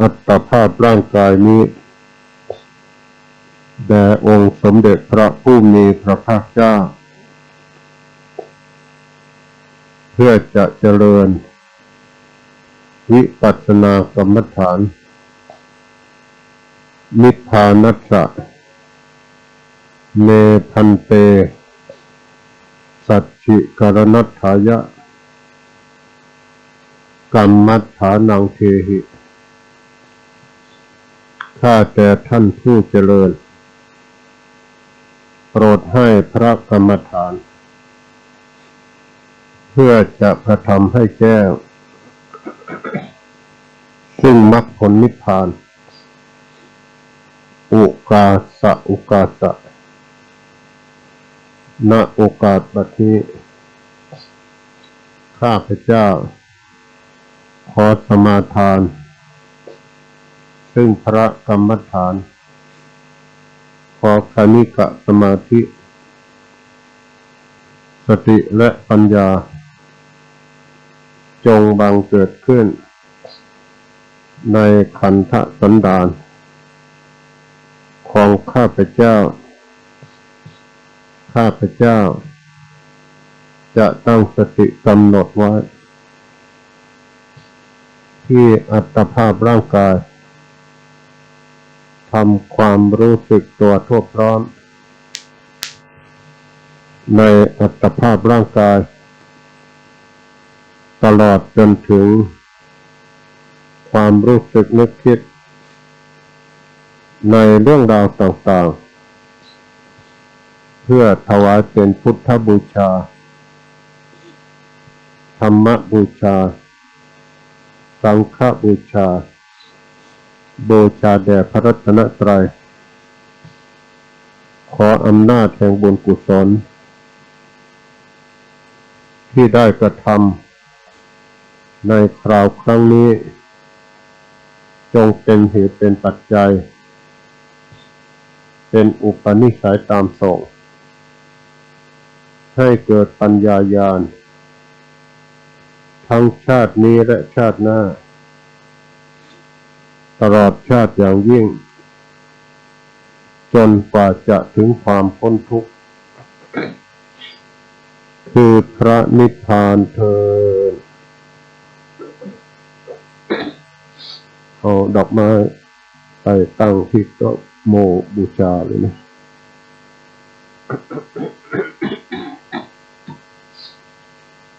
อัตภาพร่างกายนี้ แด่องค์สมเด็จพระผู้มีพระภาคเจ้า เพื่อจะเจริญ วิปัสสนากรรมฐาน นิพพานัสสะเมพันเต สัจฉิกรณัฏฐายะ กรรมัฏฐานังเทหิ ข้าแต่ท่านผู้เจริญ โปรดให้พระกรรมฐาน เพื่อจะกระทำให้แก้ว ซึ่งมรรคผลนิพพาน อุกาสะอุกาสะณโอกาสบัดนี้ข้าพเจ้า ขอสมาทาน ซึ่งพระกรรมฐาน ขอคณิกะสมาธิ สติและปัญญา จงบังเกิดขึ้น ในขันธสันดาน ของข้าพเจ้า ข้าพเจ้า จะตั้งสติกำหนดไว้ที่อัตภาพร่างกาย ทำความรู้สึกตัวทั่วพร้อม ในอัตภาพร่างกาย ตลอดจนถึง ความรู้สึกนึกคิด ในเรื่องราวต่างๆ เพื่อถวายเป็นพุทธบูชา ธรรมบูชา สังฆบูชา บูชาแด่พระรัตนตรัย ขออำนาจแห่งบุญกุศล ที่ได้กระทำในคราวครั้งนี้ จงเป็นเหตุเป็นปัจจัย เป็นอุปนิสัยตามส่ง ให้เกิดปัญญาญาณ ทั้งชาตินี้และชาติหน้า ตลอดชาติอย่างยิ่ง จนกว่าจะถึงความพ้นทุกข์ คือพระนิพพานเธอเอาดอกไม้ไปตั้งที่โตโมบูชาเลยนะ